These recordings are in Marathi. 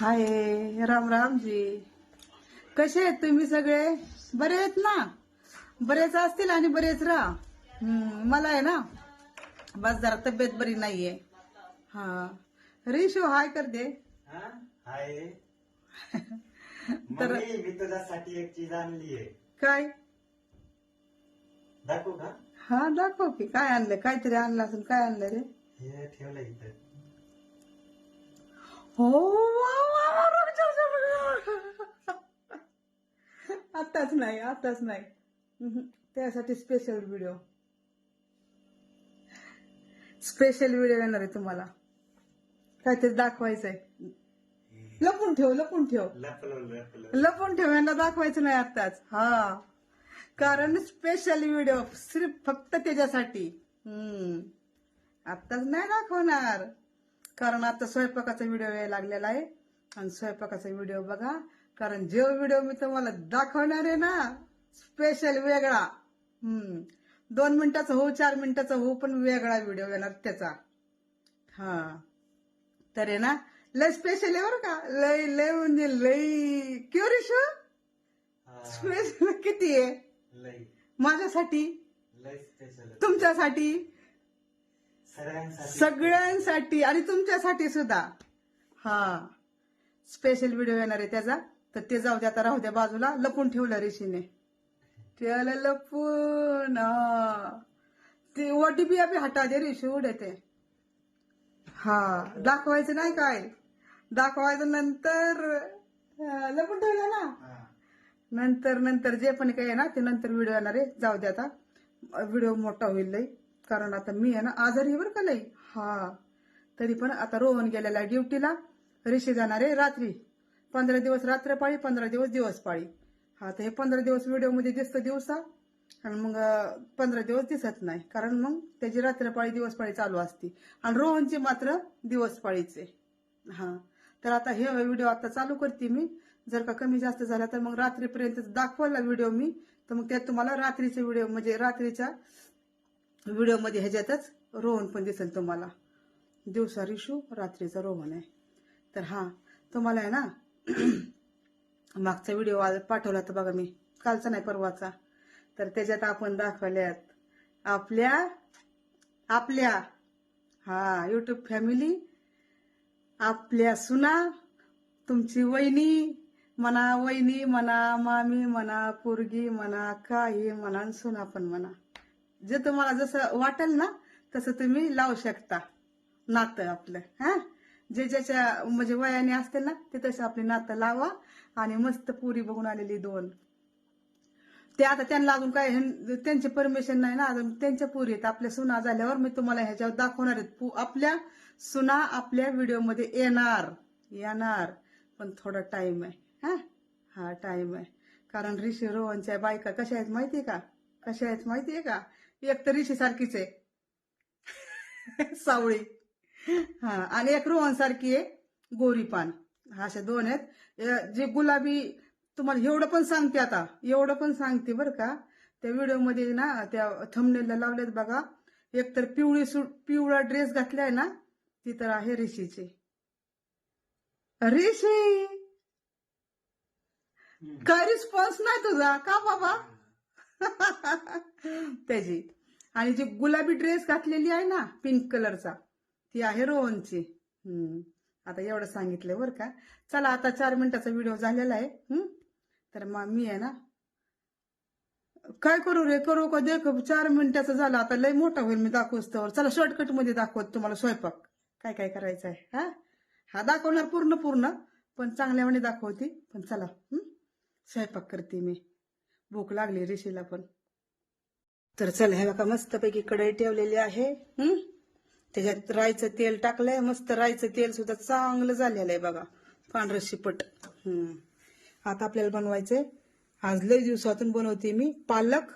हाय राम राम जी कसे आहेत तुम्ही सगळे? बरे आहेत ना? बरेच असतील आणि बरेच राहा. हम्म, मला आहे ना बस जरा तब्येत बरी नाहीये. हा. रिशू हाय कर दे? हाय. मम्मी मी तुझ्यासाठी एक चीज आणली आहे. काय? दाखवू का? हा दाखव की. काय आणलं? काहीतरी आणलं असेल काय आणलं रे? हे ठेवलं इथं. आताच नाही आताच नाही. त्यासाठी स्पेशल व्हिडिओ स्पेशल व्हिडिओ येणार आहे तुम्हाला. काहीतरी दाखवायचंय. लपून ठेव लपून ठेव. लपून ठेव यांना दाखवायचं नाही आताच हा. कारण स्पेशल व्हिडिओ सिर्फ फक्त त्याच्यासाठी. हम्म. आताच नाही दाखवणार. कारण आता स्वयंपाकाचा व्हिडिओ यायला लागलेला आहे. आणि स्वयंपाकाचा व्हिडिओ बघा. कारण जो व्हिडिओ मी तुम्हाला दाखवणार आहे ना स्पेशल वेगळा. हम्म. दोन मिनिटाचा हो चार मिनिटाचा हो पण वेगळा व्हिडिओ येणार त्याचा. हा. तर आहे ना लय स्पेशल आहे बरं का. लय लय म्हणजे लय क्युरिश हा, स्पेशल किती आहे? माझ्यासाठी? तुमच्यासाठी? सगळ्यांसाठी. आणि तुमच्यासाठी सुद्धा. हा. स्पेशल व्हिडिओ येणार आहे त्याचा. तर ते जाऊ द्या आता राहू द्या बाजूला. लपून ठेवलं ऋषीने. त्याला लपून हा. ते ओटीपी आपली हटा दे ऋषी उडे ते. हा. दाखवायचं नाही काय? दाखवायचं नंतर लपून ठेवलं ना. नंतर नंतर जे पण काही आहे ना ते नंतर व्हिडिओ येणार आहे. जाऊ दे आता. व्हिडिओ मोठा होईल लई. कारण आता मी आहे ना आजारी बरं का लई. हा. तरी पण आता रोहन गेलेला आहे ड्युटीला. ऋषी जाणार आहे रात्री. पंधरा दिवस रात्र पाळी पंधरा दिवस दिवस पाळी हा तर हे पंधरा दिवस व्हिडिओमध्ये दिसतं दिवसा. आणि मग पंधरा दिवस दिसत नाही. कारण मग त्याची रात्रपाळी दिवस पाळी चालू असते. आणि रोहनची मात्र दिवस पाळीचे हा. तर आता हे व्हिडिओ आता चालू करते मी. जर का कमी जास्त झाला तर मग रात्रीपर्यंत दाखवला व्हिडिओ मी. तर मग त्यात तुम्हाला रात्रीचे व्हिडिओ म्हणजे रात्रीच्या व्हिडिओमध्ये ह्याच्यातच रोहन पण दिसेल तुम्हाला. दिवसा रिशू रात्रीचा रोहन आहे. तर हा तुम्हाला आहे ना मागचा व्हिडिओ पाठवला तर बघा मी. कालचा नाही परवाचा. तर त्याच्यात आपण दाखवल्यात आपल्या आपल्या हा युट्यूब फॅमिली आपल्या सुना तुमची वहिनी म्हणा वहिनी म्हणा मामी म्हणा पोरगी म्हणा काही म्हणा सुना पण म्हणा जे तुम्हाला जसं वाटेल ना तसं तुम्ही लावू शकता. नातं आपलं हा? जे ज्याच्या म्हणजे वयाने असते ना ते तसं आपले नातं लावा आणि मस्त पुरी बघून आलेली दोन. ते आता त्यांना अजून काय त्यांचे त्यांची परमिशन नाही ना अजून त्यांच्या पुरी आहेत. आपल्या सुना झाल्यावर मी तुम्हाला ह्याच्यावर दाखवणार आहेत. आपल्या सुना आपल्या व्हिडिओमध्ये येणार येणार. पण थोडा टाइम आहे हा? हा टाइम आहे. कारण ऋषी रोहनच्या बायका कशा आहेत माहितीये का? कशा आहेत माहितीये का? एक तर ऋषी सारखीच आहे. सावळी. हा आणि एक रोहन सारखी आहे गोरीपान. अशा दोन आहेत. जे गुलाबी तुम्हाला एवढं पण सांगते आता एवढं पण सांगते बरं का. त्या व्हिडिओमध्ये ना त्या थंबनेलला लावलेत बघा. एक तर पिवळी सु पिवळा ड्रेस घातलाय ना ती तर आहे ऋषीची. ऋषी! काय रिस्पॉन्स नाही तुझा? का बाबा? त्याची. आणि जी गुलाबी ड्रेस घातलेली आहे ना पिंक कलरचा ती आहे रोहनची. हम्म. आता एवढं सांगितलं बरं का. चला आता चार मिनिटाचा व्हिडिओ झालेला आहे. हम्म. तर मग मी आहे ना काय करू रे? करू का? देख चार मिनिटाचं झालं. आता लय मोठा होईल मी दाखवतो तर चला शॉर्टकटमध्ये दाखवत तुम्हाला स्वयंपाक. काय काय करायचं आहे? हा? हा दाखवणार पूर्ण पूर्ण. पण चांगल्यावाने दाखवते. पण चला हम्म? स्वयंपाक करते मी. भूक लागली ऋषीला पण. तर चला हे बघा मस्तपैकी कढई ठेवलेली आहे हम्म? त्याच्यात राईचं तेल टाकलंय मस्त राईचं तेल सुद्धा चांगलं झालेलं आहे बघा पांढरं शिपट. हम्म. आता आपल्याला बनवायचंय. आज लय दिवसातून बनवते मी पालक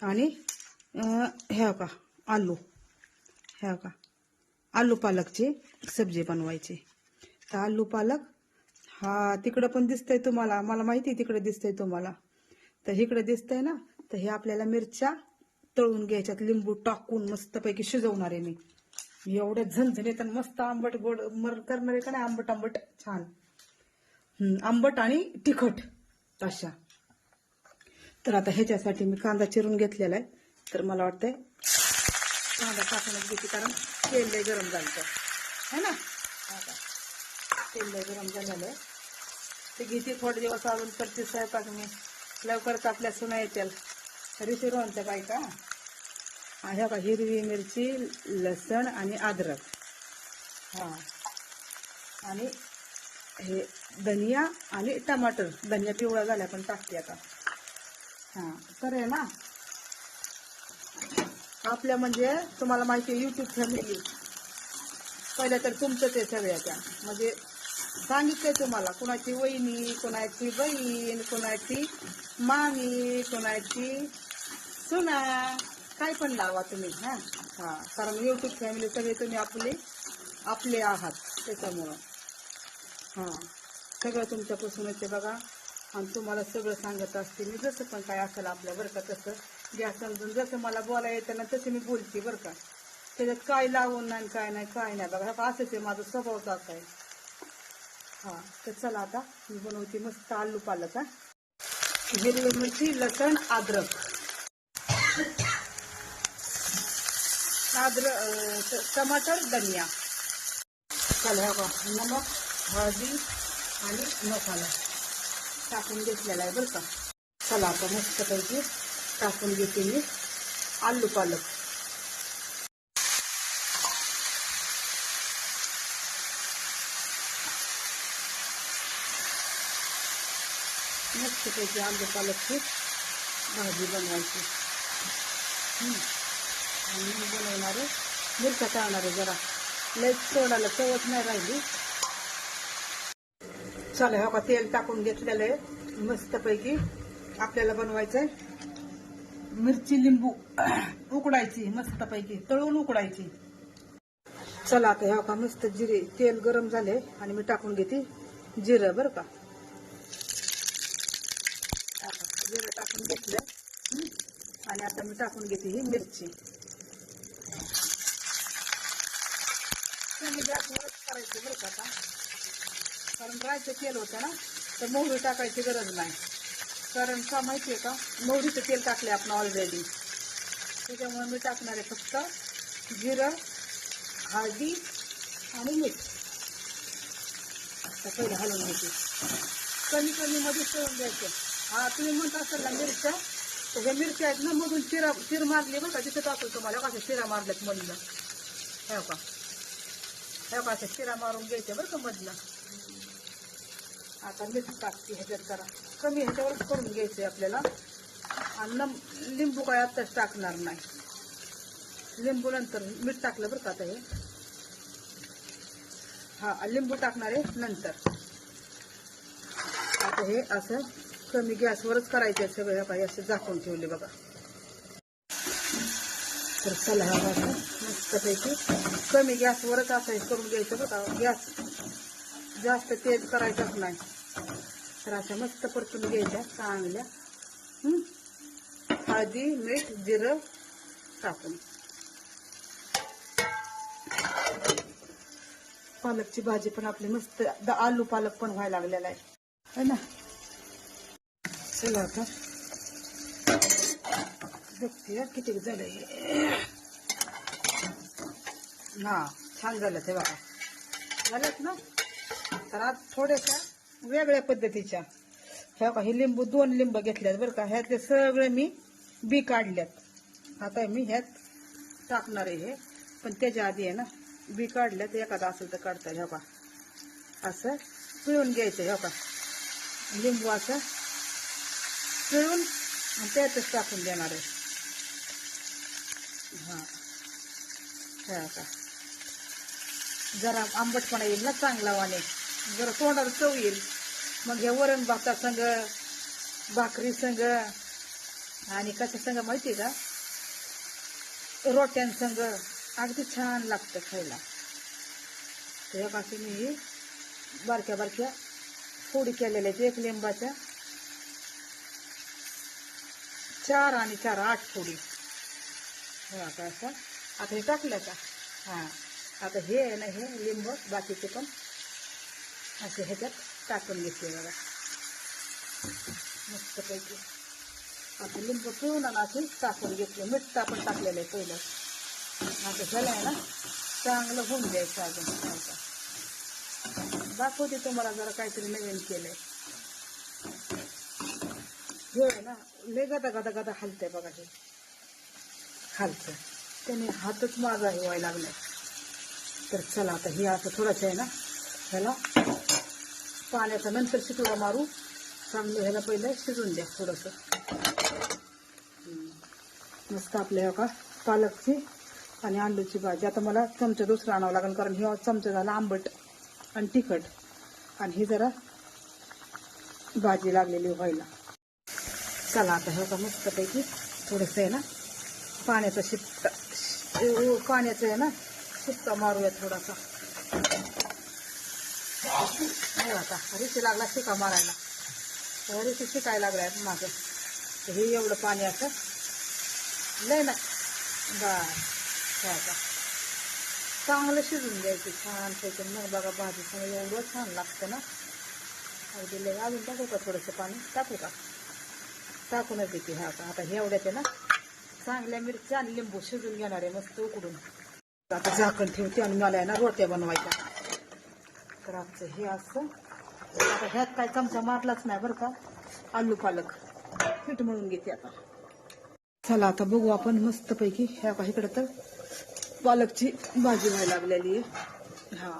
आणि हे का आलू. हे का आलू पालकची सब्जी बनवायची. तर आलू पालक हा तिकडं पण दिसतंय तुम्हाला मला माहिती आहे तिकडे दिसतंय तुम्हाला. तर इकडे दिसतंय ना तर हे आपल्याला मिरच्या तळून घ्यायच्यात लिंबू टाकून मस्तपैकी शिजवणार आहे मी. एवढ्या झणझणीत आणि मस्त आंबट गोड मर करणार आहे का नाही आंबट आंबट छान. आंबट आणि तिखट अशा तर आता ह्याच्यासाठी मी कांदा चिरून घेतलेला आहे. तर मला वाटतंय कांदा टाकूनच घेते कारण तेल लय गरम झालं तर है ना? आता तेल लय गरम झालेलं आहे. ते घेते थोडे दिवस अजून करते स्वयंपाक मी लवकरच आपल्या सुना येतील. रिसिव्ह म्हणते बायका. का ह्या बघा, हिरवी मिरची लसण आणि अद्रक. हां. आणि हे धनिया आणि टमाटर. धनिया पिवळा झाला पण टाकते आता. हां. तर आहे ना? आपल्या म्हणजे तुम्हाला माहिती आहे युट्यूब फॅमिली पहिल्या तर तुमचंच आहे सगळ्याच्या. म्हणजे सांगितलंय तुम्हाला. कुणाची वहिनी कुणाची बहीण कुणाची मामी कुणाची सुना. काय पण लावा तुम्ही हा? हा कारण युट्यूब फॅमिली सगळे तुम्ही आपले आपले आहात त्याच्यामुळं. हा सगळं तुमच्यापासूनच आहे बघा. आणि तुम्हाला सगळं सांगत असते मी जसं पण काय असेल आपल्या बरं का तसं. घ्या समजून जसं मला बोलायला येतं ना तसं मी बोलते बरं का. त्याच्यात काय लावून नाही काय नाही काय नाही. बघा असंच आहे माझा स्वभावच असा आहे. हा तर चला आता मी बनवते मस्त आलू पालक हा. हिरवी मिरची लसण अद्रक. आद्र टमाटर धनिया. चला बघा नमक हळदी आणि मसाला टाकून घेतलेला आहे बरं का. चला आता मस्तपैकी टाकून घेते मी आलू पालक. मस्तपैकी आलू पालकची भाजी बनवायची आणि मी बनवणार आहे मिरच्या टाळणार आहे जरा लय सोडायला चवच नाही राहिली चला हो का तेल टाकून घेतलेलं आहे मस्तपैकी आपल्याला बनवायचं आहे मिरची लिंबू उकडायची मस्तपैकी तळून उकडायची चला आता हो का मस्त जिरे तेल गरम झाले आणि मी टाकून घेते जिरं बरं का आता जिरं टाकून घेतलं आणि आता मी टाकून घेते ही मिरची. तुम्ही गॅसवरच करायची बरं का आता. कारण रायचं तेल होतं ना तर मोहरी टाकायची गरज नाही. कारण का माहिती आहे का मोहरीचं तेल टाकले आपण ऑलरेडी त्याच्यामुळे मी टाकणार आहे फक्त जिरं हळदी आणि मीठ. आता पहिलं हलवून घ्यायचे कमी कमी मध्ये तळून द्यायचं. हा तुम्ही म्हणता असाल ना मिरच्या? तर ह्या मिरच्या आहेत ना मधून चिरा चिर मारली बघा तिथे टाकू तुम्हाला. कसं चिरा मारल्यात मधलं हे का हे का असं चिरा मारून घ्यायच्या बरं का मधलं आता मीठ टाकते ह्याच्यात करा कमी ह्याच्यावरच करून घ्यायचंय आपल्याला. आणि नम लिंबू काय आत्ताच टाकणार नाही. लिंबू नंतर मीठ टाकलं बरं का आता हे. हा लिंबू टाकणार आहे नंतर. आता हे असं कमी गॅसवरच करायचे सगळ्या सगळं. काही असं झाकून ठेवले बघा. तर चला हा बघा मस्तपैकी कमी गॅसवरच असं हे करून घ्यायचं बघा. गॅस जास्त तेज करायचंच नाही. तर अशा मस्त परतून घ्यायच्या चांगल्या. हळदी मीठ जिरं टाकून. पालकची भाजी पण आपली मस्त द- आलू पालक पण व्हायला लागलेला आहे. है ना? चला आता. बघते किती झालं हे. हा छान झालं ते बघा. झालंच ना? तर आज थोड्याशा वेगळ्या पद्धतीच्या. ह्या का हे लिंबू दोन लिंब घेतल्यात बरं का. ह्यातले सगळे मी बी काढल्यात. आता मी ह्यात टाकणार आहे हे. पण त्याच्या आधी आहे ना बी काढल्यात. एखादा असेल तर काढता. ह्या का असं पिळून घ्यायचं. ह्या का लिंबू असं पिळून आणि त्यातच टाकून देणार आहे. हां. का? जरा आंबटपणा येईल ना चांगला वाणे. जरा तोंडाला चव येईल. मग हे वरण भाता संग भाकरी संग आणि कशा संग माहिती का? रोट्यांसंग अगदी छान लागतं खायला. तर मी बारक्या बारक्या फोडी केलेल्या आहेत. एक लिंबाच्या चार आणि चार आठ फोडी आता असं. आता हे टाकलं का? हां. आता हे आहे ना हे लिंब बाकीचे पण असे ह्याच्यात टाकून घेते बघा. मस्तपैकी. आता लिंब पिळून आणि असे टाकून घेतले. मीठ आपण टाकलेलं आहे पहिलं. आता झालं आहे ना चांगलं होऊन द्यायचं अजून दाखवते तुम्हाला जरा काहीतरी नवीन केलं आहे हे आहे ना. लय गदा गदा गदा हलतंय बघा हे. खालचं त्याने हातच माझा हे व्हायला लागलाय. तर चला आता हे असं थोडंसं आहे ना. ह्याला पाण्याचा नंतर शिकला मारू. चांगलं ह्याला पहिलं शिजून द्या थोडंसं. मस्त आपल्या का पालकची आणि आलूची भाजी. आता मला चमचा दुसरा आणावं लागेल कारण हे चमचा झाला आंबट आणि तिखट. आणि ही जरा भाजी लागलेली व्हायला. चला आता हे मस्तपैकी थोडंसं आहे ना पाण्याचा शिपटा शि- पाण्याचं आहे ना शिपका मारूया थोडासा. नाही आता ऋषी लागला शिका मारायला. हो, ऋषी शिकायला लागलाय माझं हे एवढं पाणी असं. लय ना. बस हो आता. चांगलं शिजून द्यायचं छान पैकी. मग बघा भाजी एवढं छान लागतं ना. अगदी लय. अजून टाकू का थोडंसं पाणी? टाकू का? टाकूनच देते हा आता आता हे एवढ्याचे ना चांगल्या मिरच्या आणि लिंबू शिजून घेणार आहे मस्त उकडून. आता झाकण ठेवते आणि मला आहे ना रोट्या बनवायच्या. तर आजचं हे असं. आता ह्यात काय चमचा मारलाच नाही बरं का? आलू पालक. पीठ म्हणून घेते आता. चला आता बघू आपण मस्तपैकी. ह्या का इकडं तर पालकची भाजी व्हायला लागलेली आहे. हा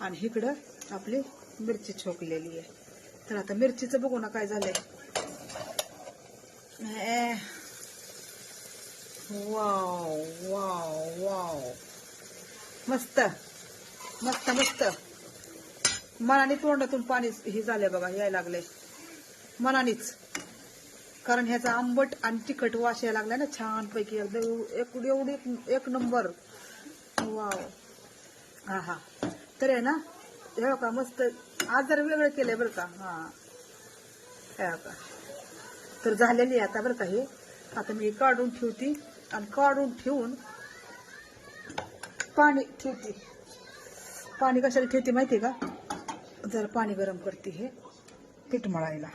आणि इकडं आपली मिरची छोकलेली आहे. तर आता मिरचीचं बघू ना काय झालंय. É. वाव वाव वाव मस्त. मस्त मस्त. मनाने तोंडातून पाणी हे झालंय बघा यायला लागले मनानेच. कारण ह्याचा आंबट आणि तिखट वास यायला लागलाय ना छान पैकी एकदम एक एवढी एक नंबर. वाव. हा हा तर आहे ना हे का मस्त. आज जर वेगळं केलंय बरं का? हा. हे का तर झालेली आहे आता बरं का हे. आता मी काढून ठेवते आणि काढून ठेवून पाणी ठेवते. पाणी कशाला ठेवते माहिती का? जरा पाणी गरम करते हे. पीठ मळायला.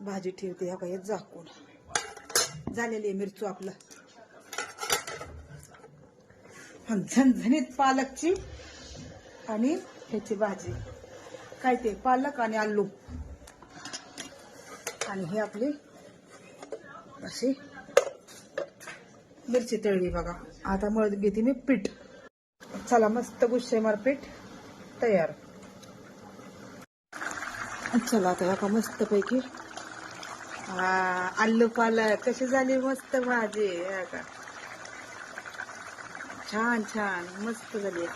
भाजी ठेवते ह्या काही झाकून. झालेली आहे मिरचू आपलं. आणि झणझणीत पालकची आणि ह्याची भाजी. काय ते? पालक आणि आलू. आणि ही आपली अशी मिरची तळली बघा. आता मळत घेते मी पीठ. चला मस्त गुस्सेमार पीठ तयार. चला आता ह्या का मस्त पैकी आलू पालक कशी झाली मस्त भाजी. का छान छान मस्त झाली.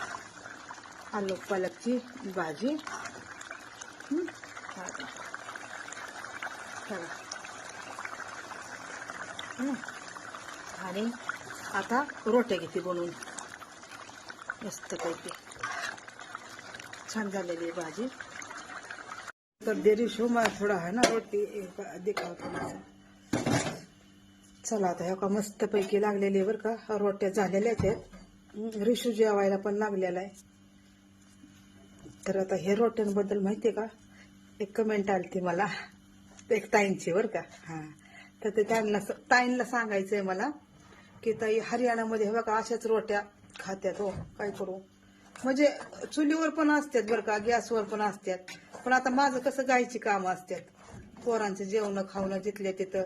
आलू पालकची भाजी. हं? आणि आता रोट्या घेते बनवून. मस्त पैकी. छान झालेली आहे भाजी. तर देरी शो मला थोडा आहे ना रोटी देखाव थोडासा. चला आता ह्या का मस्त पैकी लागलेली आहे बरं का. रोट्या झालेल्याच आहेत. रिशू जेवायला पण लागलेला आहे. तर आता हे रोट्यांबद्दल माहिती आहे का? एक कमेंट आली ती मला. एक ताईंची बरं का? हा. तर ते त्यांना ताईंना सांगायचंय मला की ताई हरियाणामध्ये हे बघा अशाच रोट्या खात्यात हो काय करू? म्हणजे चुलीवर पण असतात बरं का गॅसवर पण असतात पण आता माझं कसं गायची कामं असतात पोरांचं जेवण खावणं जिथल्या तिथं.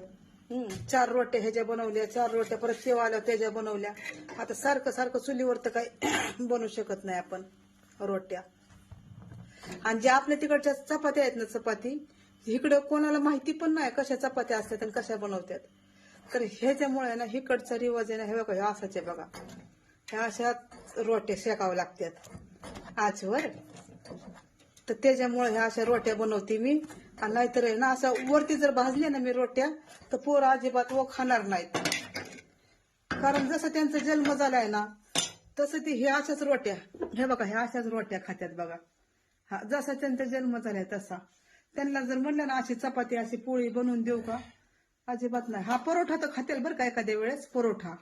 चार रोट्या ह्याच्या बनवल्या चार रोट्या परत तेव्हा आल्या त्याच्या बनवल्या. आता सारखं सारखं चुलीवर तर काही बनवू शकत नाही आपण रोट्या. आणि जे आपल्या तिकडच्या चपात्या आहेत ना चपाती इकडं कोणाला माहिती पण नाही कशा चपात्या असतात आणि कशा बनवतात. तर ह्याच्यामुळे ना हिकडचा रिवाज आहे ना हे बघा हे असायचे आहे बघा. ह्या अशा रोट्या शेकावं लागतात. आजवर तर त्याच्यामुळे ह्या अशा रोट्या बनवते मी. आणि नाहीतर आहे ना असं वरती जर भाजल्या ना मी रोट्या तर पोरं अजिबात व खाणार नाहीत. कारण जसं त्यांचा जन्म झालाय ना तसं ती हे अशाच रोट्या हे बघा ह्या अशाच रोट्या खात्यात बघा. हा जसा त्यांचा जन्म झालाय तसा. त्यांना जर म्हणलं ना अशी चपाती अशी पोळी बनवून देऊ का? अजिबात नाही. हा परोठा तर खातेल बरं का एखाद्या वेळेस परोठा.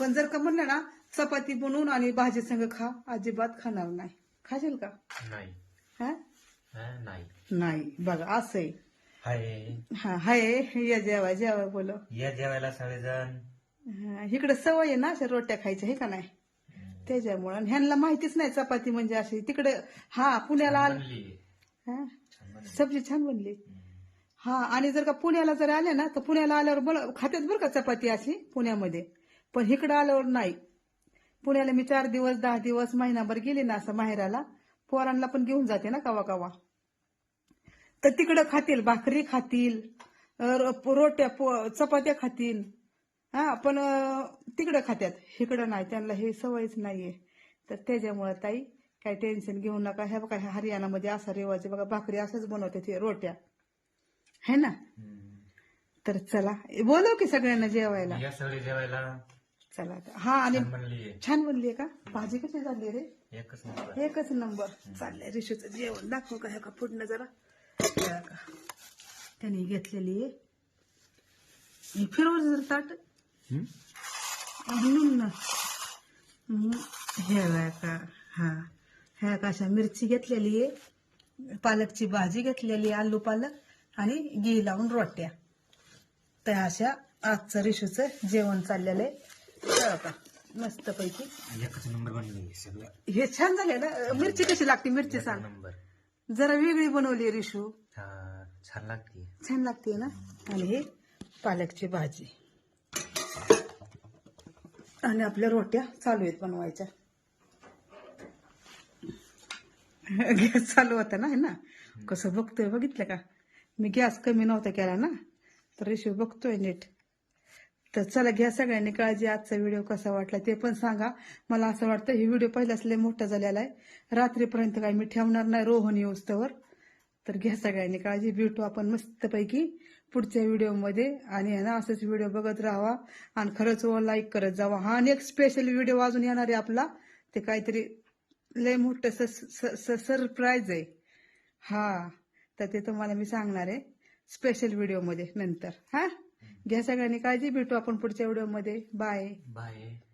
पण जर का म्हणलं ना चपाती बनवून आणि भाजी संग खा अजिबात खाणार नाही. खाशील का? नाही. हा? हा, नाही. नाही. बघा असं आहे. हाय. हा हाय या जेवा जेवा बोल. या जेवायला सगळेजण. इकडे सवय आहे ना अशा रोट्या खायच्या हे का नाही? त्याच्यामुळं आणि ह्यांना माहितीच नाही चपाती म्हणजे अशी तिकडे. हा पुण्याला आल बनली हा. सब्जी छान बनली. हा आणि जर का पुण्याला जर आले ना तर पुण्याला आल्यावर बोल खात्यात बरं का चपाती अशी पुण्यामध्ये. पण इकडं आल्यावर नाही. पुण्याला मी चार दिवस दहा दिवस महिनाभर गेले ना असं माहेराला पोरांना पण घेऊन जाते ना कवा कवा. तर तिकडं खातील भाकरी खातील रोट्या पो- चपात्या खातील. हा पण तिकडं खात्यात. इकडं नाही त्यांना हे सवयच नाहीये. तर त्याच्यामुळं ताई काही टेन्शन घेऊ नका. ह्या बघा ह्या हरियाणामध्ये असा रिवाज बघा भाकरी असंच बनवते ते रोट्या. है ना. तर चला. बोलव की सगळ्यांना जेवायला. या सगळे जेवायला. चला आता. हा आणि छान बनली छान का? भाजी कशी झाली रे? एकच नंबर एकच नंबर चाललंय रिशूचं जेवण. दाखव का ह्या का? पुढनं जरा. का. त्यांनी घेतलेली आहे. हे फिरवर जर ताट. हम्म? म्हणून ना हम्म. हे बघा. का हा. ह्या का अशा मिरची घेतलेली आहे. पालकची भाजी घेतलेली आहे आलू पालक आणि घी लावून रोट्या. त्या अशा आजचं रिशूचं जेवण चाललेलं आहे. का मस्त पैकी एकच नंबर बनली सगळं. हे छान झाले ना मिरची कशी लागते मिरची सांग. नंबर जरा वेगळी बनवली रिशू. छान लागते. छान लागते ना. आणि हे पालकची भाजी. आणि आपल्या रोट्या चालू आहेत बनवायच्या. गॅस चालू होता ना है ना? कसं बघतोय बघितलं का? मी गॅस कमी नव्हता केला ना तर रेशो बघतोय नीट. तर चला घ्या सगळ्यांनी काळजी. आजचा व्हिडिओ कसा वाटला ते पण सांगा. मला असं वाटतं ही व्हिडिओ पहिलाच लय मोठा झालेला आहे. रात्रीपर्यंत काय मी ठेवणार नाही रोहन येऊस्तवर. तर घ्या सगळ्यांनी काळजी. भेटू आपण मस्तपैकी पुढच्या व्हिडिओमध्ये. आणि आहे ना असंच व्हिडिओ बघत राहावा. आणि खरंच हो, लाईक करत जावा. हा आणि एक स्पेशल व्हिडिओ अजून येणार आहे आपला. ते काहीतरी लय मोठं सरप्राईज आहे. हा तर ते तुम्हाला मी सांगणार आहे स्पेशल व्हिडिओमध्ये नंतर. हा? घ्या सगळ्यांनी काळजी भेटू आपण पुढच्या व्हिडिओमध्ये बाय बाय